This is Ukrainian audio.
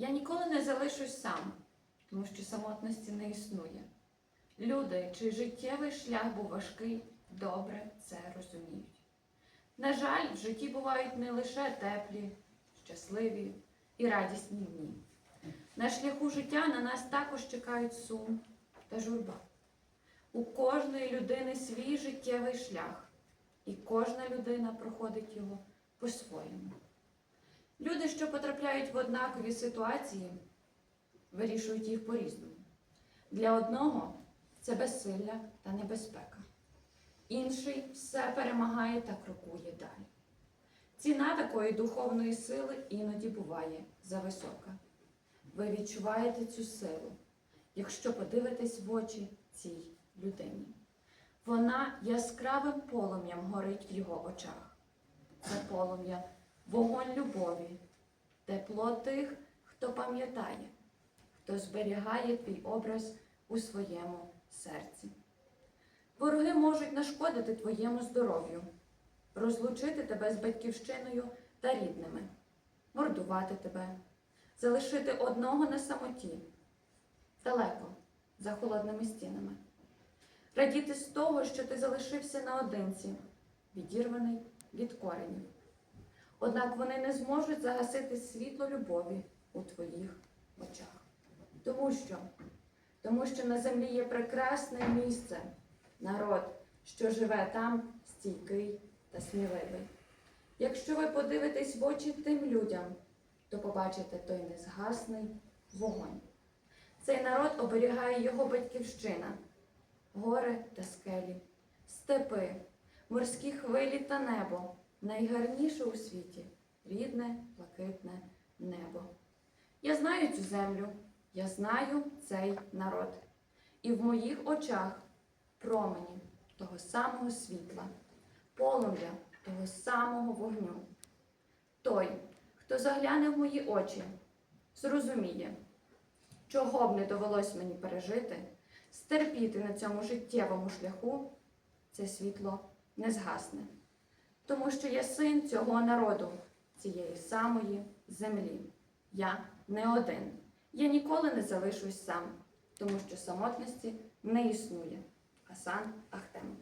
Я ніколи не залишусь сам, тому що самотності не існує. Люди, чий життєвий шлях був важкий, добре це розуміють. На жаль, в житті бувають не лише теплі, щасливі і радісні дні. На шляху життя на нас також чекають сум та журба. У кожної людини свій життєвий шлях, і кожна людина проходить його по-своєму. Люди, що потрапляють в однакові ситуації, вирішують їх по-різному. Для одного це безсилля та небезпека. Інший все перемагає та крокує далі. Ціна такої духовної сили іноді буває зависока. Ви відчуваєте цю силу, якщо подивитесь в очі цій людині. Вона яскравим полум'ям горить в його очах. Це полум'я вогонь любові, тепло тих, хто пам'ятає, хто зберігає твій образ у своєму серці. Вороги можуть нашкодити твоєму здоров'ю, розлучити тебе з батьківщиною та рідними, мордувати тебе, залишити одного на самоті, далеко за холодними стінами, радіти з того, що ти залишився наодинці, відірваний від коренів. Однак вони не зможуть загасити світло любові у твоїх очах. Тому що, тому що на землі є прекрасне місце, народ, що живе там, стійкий та сміливий. Якщо ви подивитесь в очі тим людям, то побачите той незгасний вогонь. Цей народ оберігає його батьківщина, гори та скелі, степи, морські хвилі та небо найгарніше у світі рідне, блакитне небо. Я знаю цю землю, я знаю цей народ. І в моїх очах промені того самого світла, полум'я того самого вогню. Той, хто загляне в мої очі, зрозуміє, чого б не довелось мені пережити, стерпіти на цьому життєвому шляху, це світло не згасне тому що я син цього народу, цієї самої землі. Я не один. Я ніколи не залишусь сам, тому що самотності не існує. Асан Ахтем.